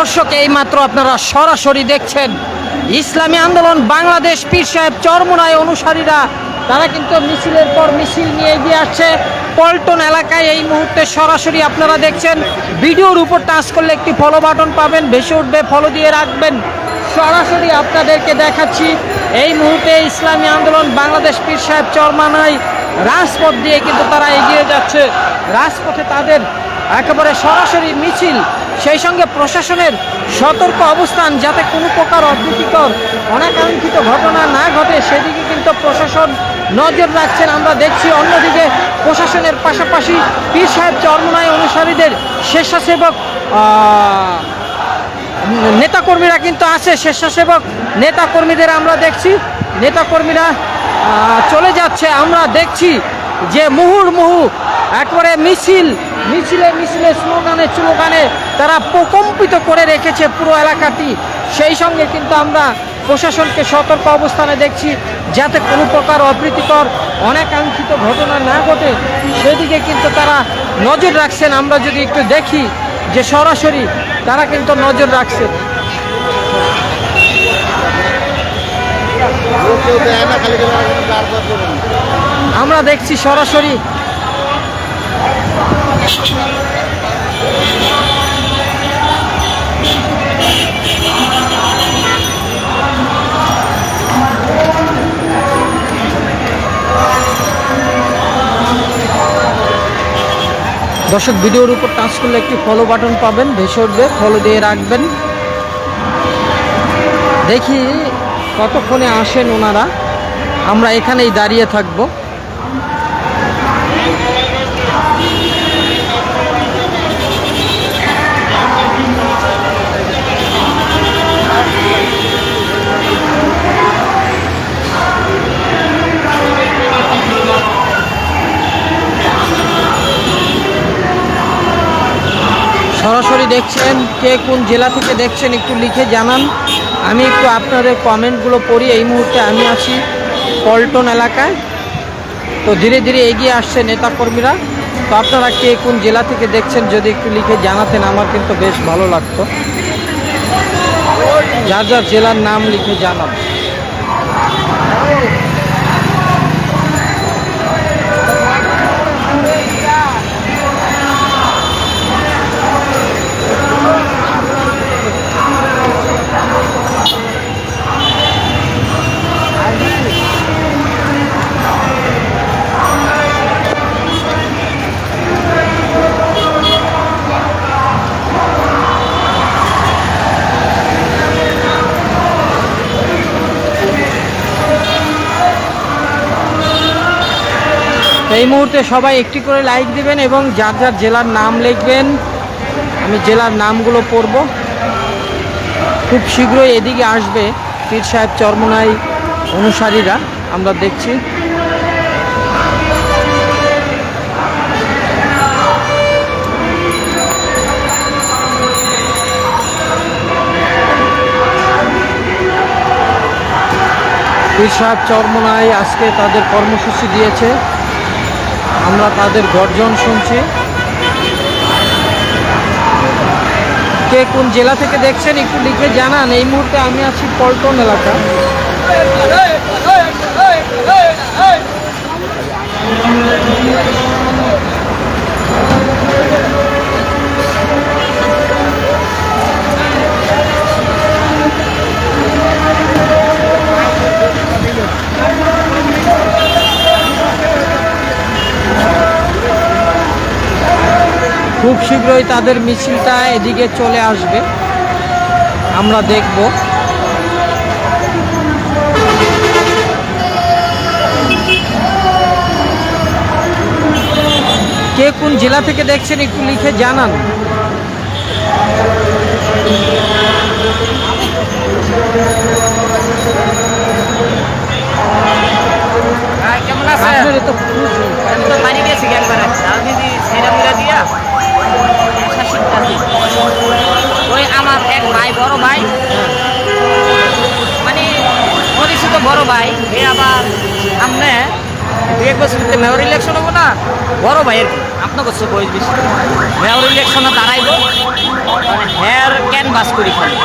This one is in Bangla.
দর্শক, এইমাত্র আপনারা সরাসরি দেখছেন, ইসলামী আন্দোলন, বাংলাদেশ পীর সাহেব চরমুনায় অনুসারীরা, তারা কিন্তু মিছিলের পর মিছিল নিয়ে এগিয়ে আসছে। পল্টন এলাকায় এই মুহূর্তে সরাসরি আপনারা দেখছেন, ভিডিওর উপর টাচ করলে একটি ফলো বাটন পাবেন ভেসে উঠবে ফলো দিয়ে রাখবেন। সরাসরি আপনাদেরকে দেখাচ্ছি, এই মুহূর্তে ইসলামী আন্দোলন, বাংলাদেশ পীর সাহেব চরমানায় রাজপথ দিয়ে কিন্তু তারা এগিয়ে যাচ্ছে। রাজপথে তাদের একেবারে সরাসরি মিছিল। সেই সঙ্গে প্রশাসনের সতর্ক অবস্থান যাতে কোনো প্রকার অপ্রীতিকর, অনাকাঙ্ক্ষিত ঘটনা না ঘটে, সেদিকে কিন্তু প্রশাসন নজর রাখছেন। আমরা দেখছি অন্যদিকে প্রশাসনের পাশাপাশি পীর সাহেব চরমনায় অনুসারীদের স্বেচ্ছাসেবক নেতাকর্মীরা কিন্তু আছে, স্বেচ্ছাসেবক নেতাকর্মীদের আমরা দেখছি। নেতাকর্মীরা চলে যাচ্ছে। আমরা দেখছি যে মুহুর্মুহু একবারে মিছিল মিছিলে মিছিলে স্লোগানে স্লোগানে তারা প্রকম্পিত করে রেখেছে পুরো এলাকাটি। সেই সঙ্গে কিন্তু আমরা প্রশাসনকে সতর্ক অবস্থানে দেখছি যাতে কোনো প্রকার অপ্রীতিকর অনাকাঙ্ক্ষিত ঘটনা না ঘটে। সেদিকে কিন্তু তারা নজর রাখছেন। আমরা যদি একটু দেখি যে সরাসরি তারা কিন্তু নজর রাখছে। আমরা দেখছি সরাসরি দর্শক, ভিডিওর উপর টাচ করলে একটি ফলো বাটন পাবেন ভেসে উঠবে ফলো দিয়ে রাখবেন। দেখি কতক্ষণে আসেন ওনারা। আমরা এখানেই দাঁড়িয়ে থাকব। সরাসরি দেখছেন, কে কোন জেলা থেকে দেখছেন একটু লিখে জানান। আমি একটু আপনাদের কমেন্টগুলো পড়ি, এই মুহূর্তে আমি আছি পল্টন এলাকায়। তো ধীরে ধীরে এগিয়ে আসছে নেতাকর্মীরা। তো আপনারা কে কোন জেলা থেকে দেখছেন যদি একটু লিখে জানাতেন, আমার কিন্তু বেশ ভালো লাগতো। যার যার জেলার নাম লিখে জানান। এই মুহূর্তে সবাই একটি করে লাইক দিবেন এবং যার যার জেলার নাম লিখবেন, আমি জেলার নামগুলো পড়ব। খুব শীঘ্রই এদিকে আসবে পীর সাহেব চরমনাই অনুসারীরা, আমরা দেখছি। পীর সাহেব চরমনাই আজকে তাদের কর্মসূচি দিয়েছে। আমরা তাদের গর্জন শুনছি। কে কোন জেলা থেকে দেখছেন একটু লিখে জানান। এই মুহূর্তে আমি আছি পল্টন এলাকা। খুব শীঘ্রই তাদের মিছিলটা এদিকে চলে আসবে। আমরা দেখব। কে কোন জেলা থেকে দেখছেন একটু লিখে জানান। কেমন আছে তো খুব- আমি তো একবার দিদি সেরা মিলা দিয়া। আমার এক ভাই, বড় ভাই। মানে পরিচিত বড় ভাই। এ আবার সামনে দু এক বছর ভিতরে মেয়র ইলেকশন হব না, বড় ভাইয়ের আপনার কাছে বয়স বেশি। মেয়র ইলেকশনে দাঁড়াইব। মানে হেয়ার ক্যানভাস করি খালি।